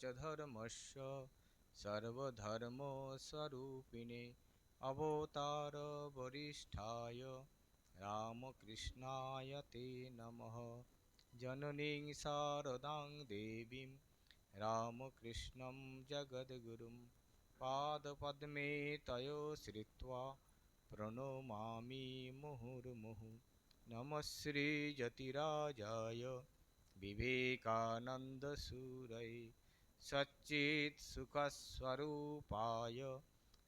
च धर्मस्य सर्वधर्मस्वरूपिणे अवतारवरिष्ठाय रामकृष्णाय ते नमः। जननीं शारदां देवीं रामकृष्णं जगद्गुरुं पादपद्मे तयो श्रित्वा प्रणमामि मुहुर्मुहुः। नमः श्रीजतिराजाय विवेकानन्दसूरये सच्चित्सुखस्वरूपाय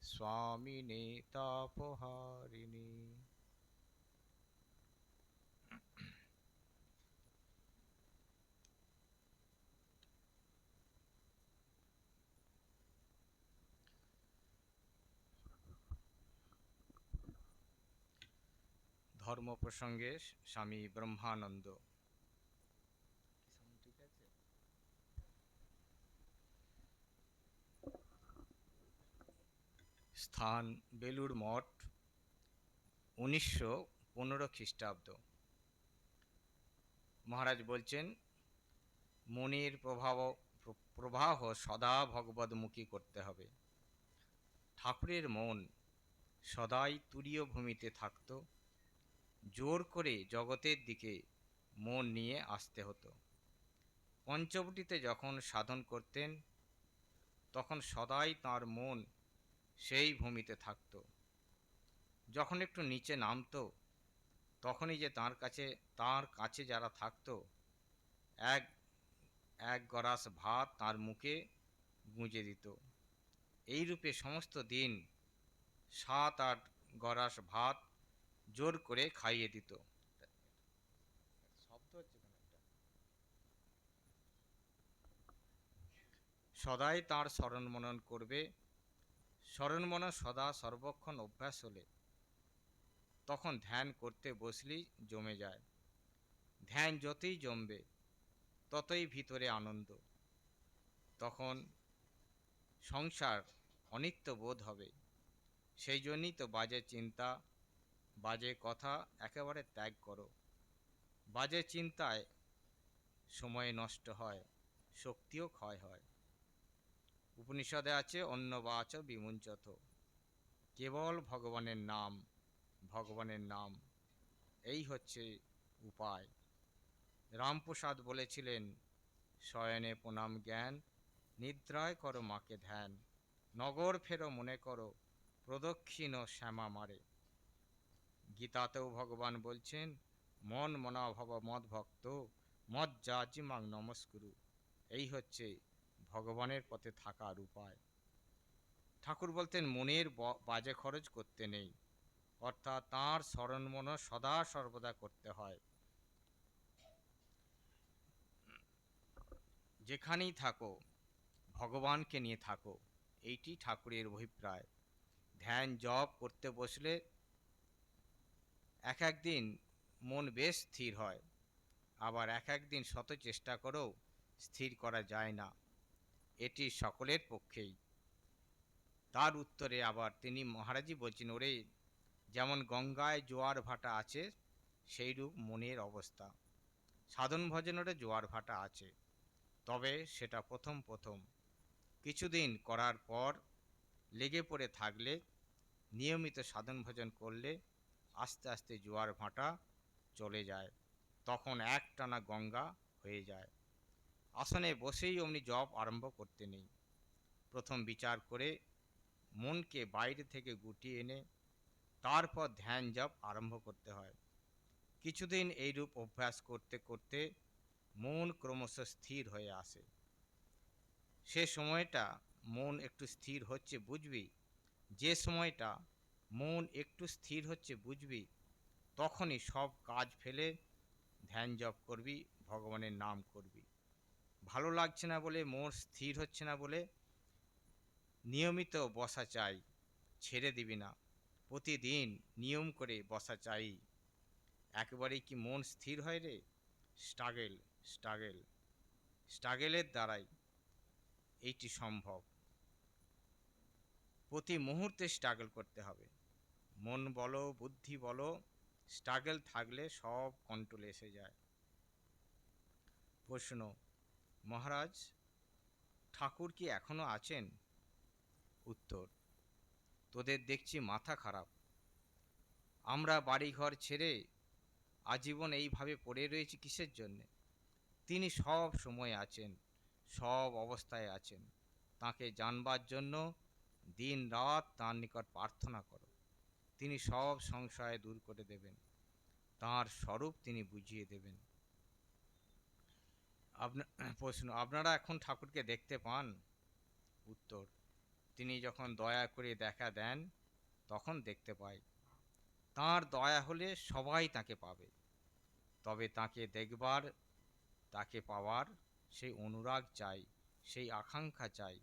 स्वामिने तापहारिणे ধর্ম প্রসঙ্গে স্বামী ব্রহ্মানন্দ স্থান বেলুড় মঠ উনিশশো পনেরো খ্রিস্টাব্দ। মহারাজ বলছেন, মনের প্রভাব, প্রবাহ সদা ভগবদমুখী করতে হবে। ঠাকুরের মন সদাই তুরীয় ভূমিতে থাকত, জোর করে জগতের দিকে মন নিয়ে আসতে হতো। পঞ্চবটিতে যখন সাধন করতেন, তখন সদাই তার মন সেই ভূমিতে থাকত। যখন একটু নিচে নামতো, তখনই যে তার কাছে তার কাছে যারা থাকতো, এক এক গরাস ভাত তার মুখে গুঁজে দিত। এই রূপে সমস্ত দিন সাত, আট গরাস ভাত জোর করে খাইয়ে দিত। শব্দ সদাই তাঁর স্মরণ মনন করবে স্মরণ মনন সদা সর্বক্ষণ অভ্যাস হলে। তখন ধ্যান করতে বসলেই জমে যায়। ধ্যান যতই জমবে, ততই ভিতরে আনন্দ। তখন সংসার অনিত্য বোধ হবে। সেই জন্যই তো বাজে চিন্তা, বাজে কথা একেবারে ত্যাগ করো। বাজে চিন্তায় সময় নষ্ট হয়, শক্তিও ক্ষয় হয়। উপনিষদে আছে অন্নবাচ বিমুঞ্চত কেবল ভগবানের নাম ভগবানের নাম। এই হচ্ছে উপায়। রামপ্রসাদ বলেছিলেন, শয়নে প্রণাম জ্ঞান, নিদ্রায় করো মাকে ধ্যান। নগর ফেরো মনে করো, প্রদক্ষিণ শ্যামা মারে। গীতাতেও ভগবান বলছেন, মন মনাভব মদ ভক্ত, মদ জাজিমাং নমস্কুরু। এই হচ্ছে ভগবানের পথে থাকার উপায়। ঠাকুর বলতেন, মনের বাজে খরচ করতে নেই। অর্থাৎ তাঁর স্মরণ মন সদা সর্বদা করতে হয়। যেখানেই থাকো, ভগবানকে নিয়ে থাকো। এইটি ঠাকুরের অভিপ্রায়। ধ্যান জপ করতে বসলে এক একদিন মন বেশ স্থির হয়। আবার এক একদিন শত চেষ্টা করেও স্থির করা যায় না। এটি সকলের পক্ষেই। তার উত্তরে আবার তিনি মহারাজই বলছেন, ওরে, যেমন গঙ্গায় জোয়ার ভাটা আছে, সেইরূপ মনের অবস্থা। সাধন ভজনেরও জোয়ার ভাটা আছে, তবে সেটা প্রথম প্রথম। কিছুদিন করার পর লেগে পড়ে থাকলে, নিয়মিত সাধন ভজন করলে আস্তে আস্তে জোয়ার ভাটা চলে যায়। তখন একটানা গঙ্গা হয়ে যায়। আসনে বসেই অমনি জপ আরম্ভ করতে নেই। প্রথম বিচার করে মনকে বাইরে থেকে গুটিয়ে এনে তারপর ধ্যান জপ আরম্ভ করতে হয়। কিছুদিন এইরূপ অভ্যাস করতে করতে মন ক্রমশ স্থির হয়ে আসে। সে সময়টা মন একটু স্থির হচ্ছে বুঝবি? যে সময়টা মন একটু স্থির হচ্ছে বুঝবি, তখনই সব কাজ ফেলে ধ্যান জপ করবি, ভগবানের নাম করবি। ভালো লাগছে না বলে, মন স্থির হচ্ছে না বলে নিয়মিত বসা চাই, ছেড়ে দিবি না। প্রতিদিন নিয়ম করে বসা চাই। একেবারেই কি মন স্থির হয় রে? স্ট্রাগেল স্ট্রাগেল, স্ট্রাগেলের দ্বারাই এইটি সম্ভব। প্রতি মুহূর্তে স্ট্রাগল করতে হবে। মন বলো, বুদ্ধি বলো, স্ট্রাগল থাকলে সব কন্ট্রোলে এসে যায়। প্রশ্ন মহারাজ, ঠাকুর কি এখনও আছেন? উত্তর, তোদের দেখছি মাথা খারাপ। আমরা বাড়িঘর ছেড়ে আজীবন এইভাবে পড়ে রয়েছি কিসের জন্যে? তিনি সব সময় আছেন, সব অবস্থায় আছেন। তাকে জানবার জন্য দিন রাত তার নিকট প্রার্থনা করো। তিনি সব সংশয় দূর করে দেবেন। তার স্বরূপ তিনি বুঝিয়ে দেবেন। আপনা, প্রশ্ন, আপনারা এখন ঠাকুরকে দেখতে পান? উত্তর, তিনি যখন দয়া করে দেখা দেন, তখন দেখতে পাই। তার দয়া হলে সবাই তাকে পাবে। তবে তাকে দেখবার, তাকে পাওয়ার সেই অনুরাগ চাই, সেই আকাঙ্ক্ষা চাই।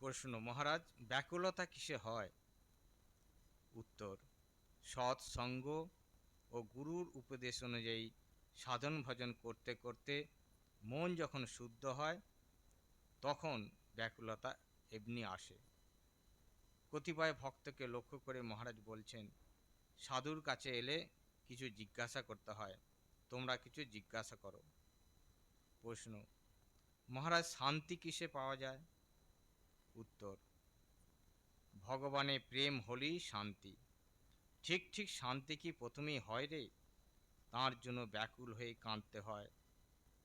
প্রশ্ন, মহারাজ, ব্যাকুলতা কিসে হয়? উত্তর, সৎ সঙ্গ ও গুরুর উপদেশ অনুযায়ী সাধন ভজন করতে করতে মন যখন শুদ্ধ হয়, তখন ব্যাকুলতা এমনি আসে। কতিপয় ভক্তকে লক্ষ্য করে মহারাজ বলছেন, সাধুর কাছে এলে কিছু জিজ্ঞাসা করতে হয়, তোমরা কিছু জিজ্ঞাসা করো। প্রশ্ন, মহারাজ, শান্তি কিসে পাওয়া যায়? উত্তর। ভগবানে প্রেম হলেই শান্তি। ঠিক ঠিক শান্তি কি প্রথমেই হয় রে? তার জন্য ব্যাকুল হয়ে কাঁদতে হয়।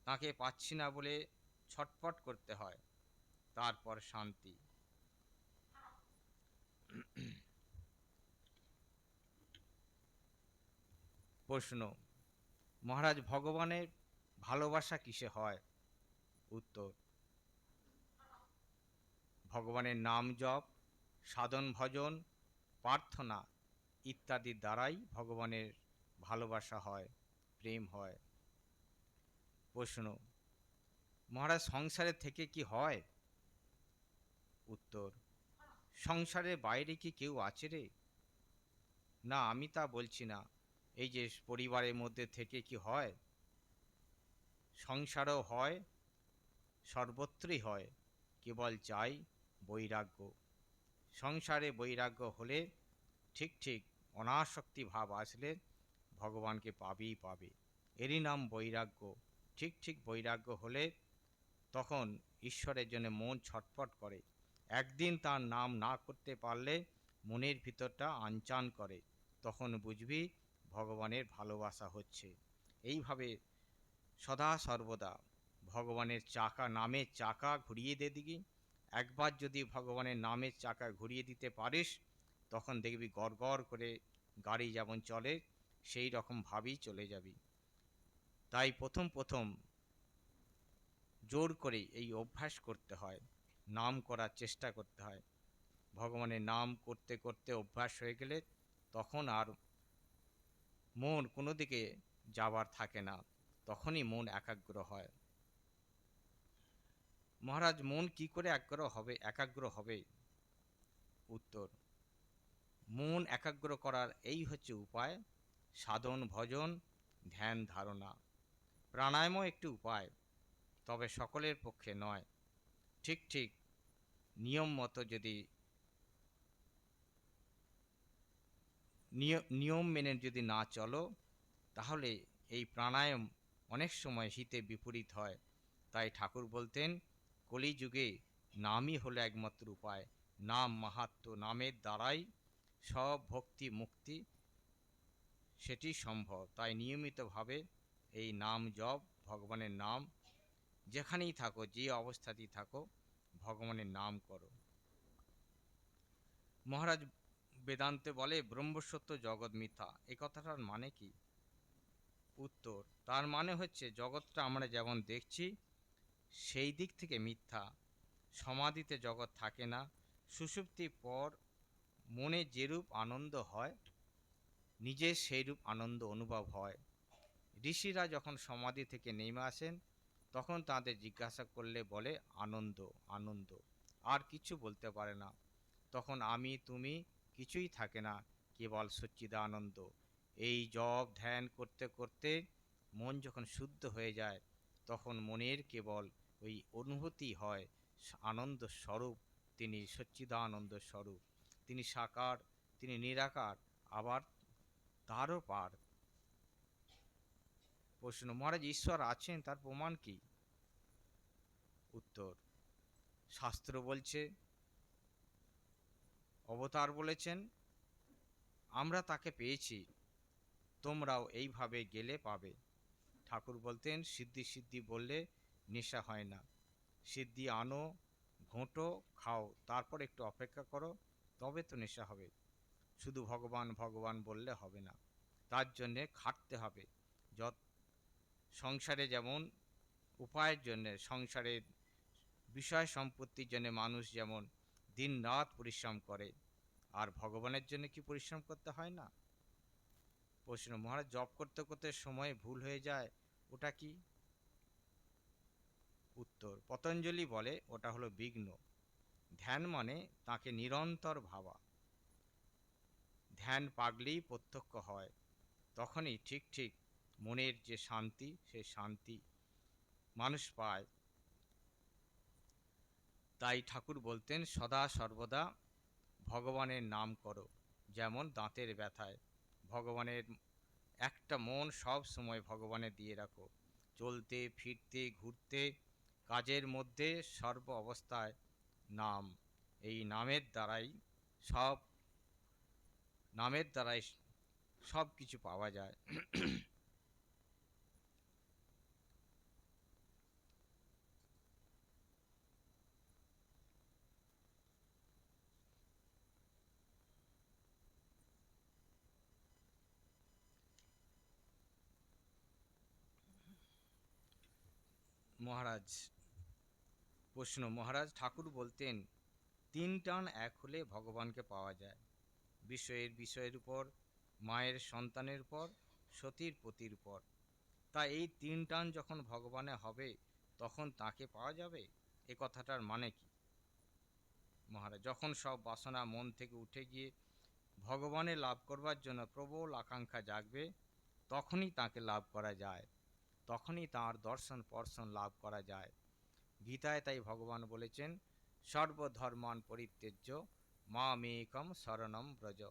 তাকে পাচ্ছি না বলে ছটফট করতে হয়। তারপর শান্তি। প্রশ্ন, মহারাজ ভগবানের ভালোবাসা কিসে হয়? উত্তর ভগবানের নাম জপ, সাধন ভজন, প্রার্থনা ইত্যাদির দ্বারাই ভগবানের ভালোবাসা হয়, প্রেম হয়। প্রশ্ন, মহারাজ, সংসারে থেকে কি হয়? উত্তর, সংসারের বাইরে কি কেউ আছে রে? না, আমি তা বলছি না। এই যে পরিবারের মধ্যে থেকে কি হয়? সংসারও হয়, সর্বত্রই হয়, কেবল চাই বৈরাগ্য। সংসারে বৈরাগ্য হলে ঠিক ঠিক অনাসক্তি ভাব আসলে ভগবানকে পাবেই পাবে। এরই নাম বৈরাগ্য। ঠিক ঠিক বৈরাগ্য হলে তখন ঈশ্বরের জন্য মন ছটফট করে। একদিন তার নাম না করতে পারলে মনের ভিতরটা আনচান করে। তখন বুঝবি ভগবানের ভালোবাসা হচ্ছে। এইভাবে সদা সর্বদা ভগবানের চাকা নামে চাকা ঘুরিয়ে দে দিকে একবার যদি ভগবানের নামের চাকা ঘুরিয়ে দিতে পারিস, তখন দেখবি গড় করে গাড়ি যেমন চলে, সেই রকমভাবেই চলে যাবি। তাই প্রথম প্রথম জোর করে এই অভ্যাস করতে হয়, নাম করার চেষ্টা করতে হয়। ভগবানের নাম করতে করতে অভ্যাস হয়ে গেলে তখন আর মন কোনো দিকে যাবার থাকে না, তখনই মন একাগ্র হয়। মহারাজ, মন কি করে একাগ্র হবে একাগ্র হবে? উত্তর, মন একাগ্র করার এই হচ্ছে উপায়। সাধন, ভজন, ধ্যান, ধারণা। প্রাণায়ামও একটি উপায়, তবে সকলের পক্ষে নয়। ঠিক ঠিক, নিয়ম মতো যদি নিয়ম মেনে যদি না চলো, তাহলে এই প্রাণায়াম অনেক সময় হিতে বিপরীত হয়। তাই ঠাকুর বলতেন কলিযুগে নামই হলো একমাত্র উপায়। নাম মাহাত্ম নামের দ্বারাই সব ভক্তি মুক্তি সেটি সম্ভব। তাই নিয়মিতভাবে এই নাম জপ ভগবানের নাম যেখানেই থাকো, যে অবস্থাতেই থাকো, ভগবানের নাম করো। মহারাজ বেদান্তে বলে, ব্রহ্মসত্য জগৎ মিথ্যা। এই কথাটার মানে কি? উত্তর, তার মানে হচ্ছে, জগৎটা আমরা যেমন দেখছি সেই দিক থেকে মিথ্যা। সমাধিতে জগৎ থাকে না। সুষুপ্তির পর মনে যেরূপ আনন্দ হয় নিজের সেইরূপ আনন্দ অনুভব হয়। ঋষিরা যখন সমাধি থেকে নেমে আসেন, তখন তাদের জিজ্ঞাসা করলে বলে, আনন্দ আনন্দ, আর কিছু বলতে পারে না। তখন আমি, তুমি কিছুই থাকে না, কেবল সচ্চিদানন্দ। এই জপ ধ্যান করতে করতে মন যখন শুদ্ধ হয়ে যায়, তখন মনের কেবল ওই অনুভূতি হয় আনন্দ স্বরূপ। তিনি সচ্চিদানন্দ স্বরূপ। তিনি সাকার, তিনি নিরাকার, আবার তারও পার। প্রশ্ন, মহারাজ, ঈশ্বর আছেন, তার প্রমাণ কি? উত্তর, শাস্ত্র বলছে, অবতার বলেছেন, আমরা তাকে পেয়েছি, তোমরাও এইভাবে গেলে পাবে। ঠাকুর বলতেন, সিদ্ধি সিদ্ধি বললে নেশা হয় না। সিদ্ধি আনো, ঘোঁটো, খাও, তারপর একটু অপেক্ষা করো, তবে তো নেশা হবে। শুধু ভগবান ভগবান বললে হবে না, তার জন্যে খাটতে হবে। যত সংসারে যেমন উপায়ের জন্যে সংসারের বিষয় সম্পত্তির জন্য মানুষ যেমন দিন রাত পরিশ্রম করে, আর ভগবানের জন্য কি পরিশ্রম করতে হয় না? প্রশ্ন মহারাজ জব করতে করতে সময় ভুল হয়ে যায়, ওটা কি? উত্তর। পতঞ্জলি বলে, ওটা হলো বিঘ্ন। ধ্যান মানে তাকে নিরন্তর ভাবা। ধ্যান পাগলেই প্রত্যক্ষ হয়। তখনই ঠিক ঠিক মনের যে শান্তি সেই শান্তি মানুষ পায়। তাই ঠাকুর বলতেন, সদা সর্বদা ভগবানের নাম করো, যেমন দাঁতের ব্যথায়। ভগবানের একটা মন সব সময় ভগবানে দিয়ে রাখো। চলতে, ফিরতে, ঘুরতে কাজের মধ্যে সর্ব অবস্থায় নাম। এই নামের দ্বারাই সব, নামের দ্বারাই সব কিছু পাওয়া যায়। মহারাজ, প্রশ্ন, মহারাজ ঠাকুর বলতেন, তিন টান এক হলে ভগবানকে পাওয়া যায়। বিষয়ের বিষয়ের উপর, মায়ের সন্তানের উপর, সতীর পতির উপর। তা এই তিন টান যখন ভগবানে হবে, তখন তাকে পাওয়া যাবে? এ কথাটার মানে কি? মহারাজ, যখন সব বাসনা মন থেকে উঠে গিয়ে ভগবানে লাভ করবার জন্য প্রবল আকাঙ্ক্ষা জাগবে, তখনই তাকে লাভ করা যায়। তখনই তাঁর দর্শন পর্শন লাভ করা যায়। গীতায় তাই ভগবান বলেছেন, সর্বধর্মান পরিত্যজ্য মা মেকম শরণম ব্রজ।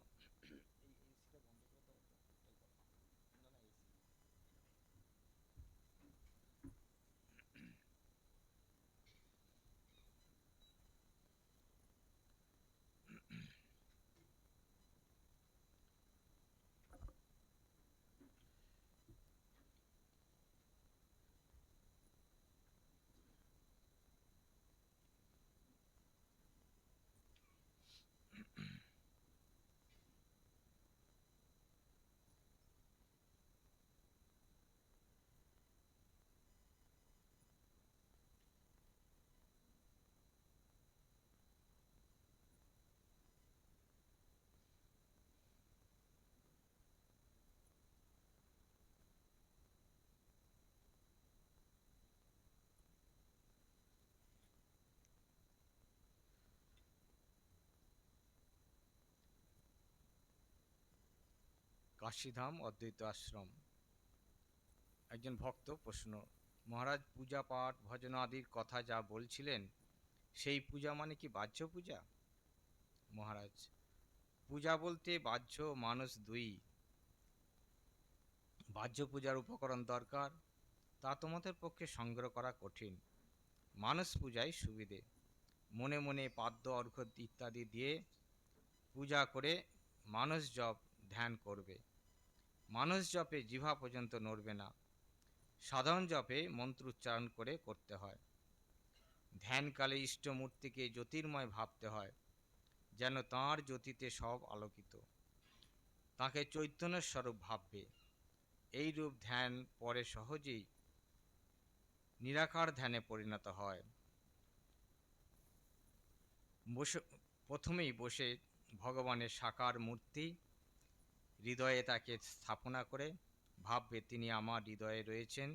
কাশীধাম অদ্বৈত আশ্রম। একজন ভক্ত প্রশ্ন, মহারাজ, পূজা পাঠ ভজনাদির কথা যা বলছিলেন, সেই পূজা মানে কি বাহ্য পূজা? মহারাজ, পূজা বলতে বাহ্য মানুষ দুই। বাহ্য পূজার উপকরণ দরকার, তা তোমাদের পক্ষে সংগ্রহ করা কঠিন। মানুষ পূজায় সুবিধে। মনে মনে পাদ্য, অর্ঘ্য ইত্যাদি দিয়ে পূজা করে মানুষ জপ ধ্যান করবে। মানুষ জপে জিভা পর্যন্ত নড়বে না। সাধারণ জপে মন্ত্র উচ্চারণ করে করতে হয়। ধ্যানকালে ইষ্টমূর্তিকে জ্যোতির্ময় ভাবতে হয়, যেন তাঁর জ্যোতিতে সব আলোকিত। তাকে চৈতন্য স্বরূপ ভাববে। এই রূপ ধ্যান পরে সহজেই নিরাকার ধ্যানে পরিণত হয়। বসে, প্রথমেই বসে ভগবানের সাকার মূর্তি হৃদয়ে তাকে স্থাপনা করে ভাববে তিনি আমার হৃদয়ে রয়েছেন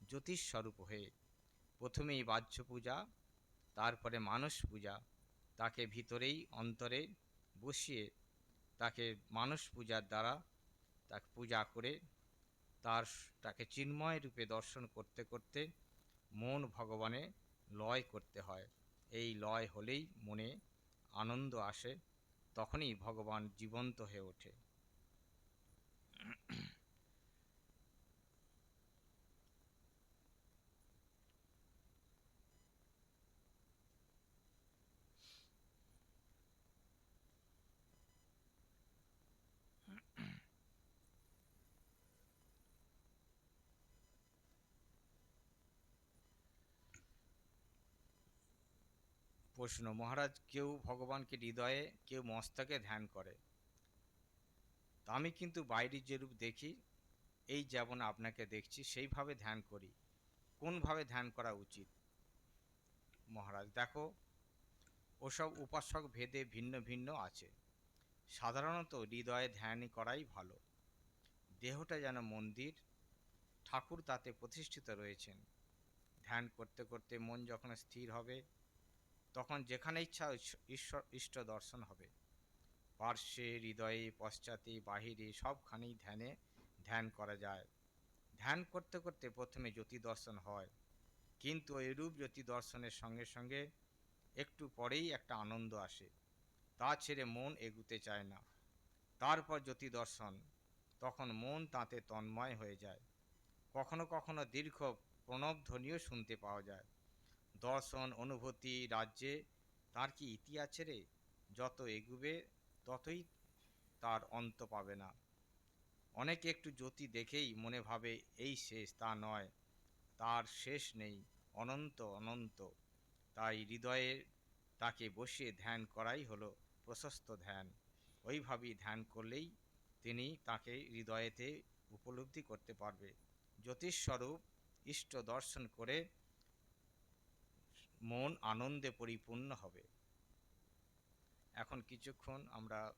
জ্যোতিষস্বরূপ হয়ে। প্রথমেই বাহ্য পূজা তারপরে মানস পূজা তাকে ভিতরেই, অন্তরে বসিয়ে তাকে মানুষ পূজার দ্বারা তাকে পূজা করে তার তাকে চিন্ময় রূপে দর্শন করতে করতে মন ভগবানে লয় করতে হয়। এই লয় হলেই মনে আনন্দ আসে, তখনই ভগবান জীবন্ত হয়ে ওঠে। প্রশ্ন মহারাজ কেউ ভগবানকে হৃদয়ে কেউ মস্তকে ধ্যান করে। আমি কিন্তু বাইরের যেরূপ দেখি, এই যেমন আপনাকে দেখছি, সেইভাবে ধ্যান করি। কোনভাবে ধ্যান করা উচিত? মহারাজ, দেখো, ওসব উপাসক ভেদে ভিন্ন ভিন্ন আছে। সাধারণত হৃদয়ে ধ্যানই করাই ভালো। দেহটা যেন মন্দির, ঠাকুর তাতে প্রতিষ্ঠিত রয়েছেন। ধ্যান করতে করতে মন যখন স্থির হবে, তখন যেখানে ইচ্ছা, ঈশ্বর ইষ্ট দর্শন হবে। পার্শ্বে, হৃদয়ে, পশ্চাতে, বাহিরে সবখানেই ধ্যানে ধ্যান করা যায়। ধ্যান করতে করতে প্রথমে জ্যোতি দর্শন হয়। কিন্তু এরূপ জ্যোতি দর্শনের সঙ্গে সঙ্গে একটু পরেই একটা আনন্দ আসে। তা ছেড়ে মন এগুতে চায় না। তারপর জ্যোতি দর্শন তখন মন তাতে তন্ময় হয়ে যায়। কখনো কখনো দীর্ঘ প্রণব ধ্বনিও শুনতে পাওয়া যায়। দর্শন, অনুভূতি, রাজ্যে, তার কি ইতি আছে রে? যত এগুবে ততই তার অন্ত পাবে না। অনেকে একটু জ্যোতি দেখেই মনে ভাবে, এই শেষ, তা নয়। তার শেষ নেই, অনন্ত অনন্ত। তাই হৃদয়ে তাকে বসিয়ে ধ্যান করাই হলো প্রশস্ত ধ্যান। ওইভাবেই ধ্যান করলেই তিনি তাকে হৃদয়েতে উপলব্ধি করতে পারবে। জ্যোতিষস্বরূপ ইষ্ট দর্শন করে মন আনন্দে পরিপূর্ণ হবে। এখন কিছুক্ষণ আমরা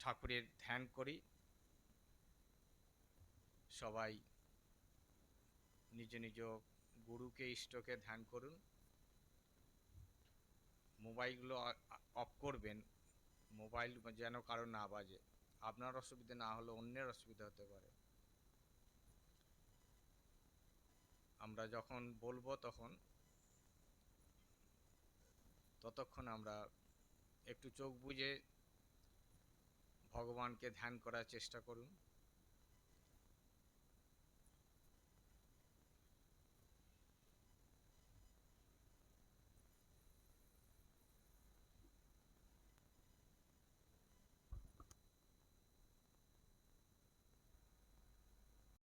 ঠাকুরের ধ্যান করি। সবাই নিজ নিজ গুরুকে, ইষ্টকে ধ্যান করুন। মোবাইলগুলো অফ করবেন, মোবাইল যেন কারও না বাজে। আপনার অসুবিধা না হলে অন্যের অসুবিধা হতে পারে। আমরা যখন বলব তখন ততক্ষণ আমরা একটু চোখ বুজে ভগবানকে ধ্যান করার চেষ্টা করুন।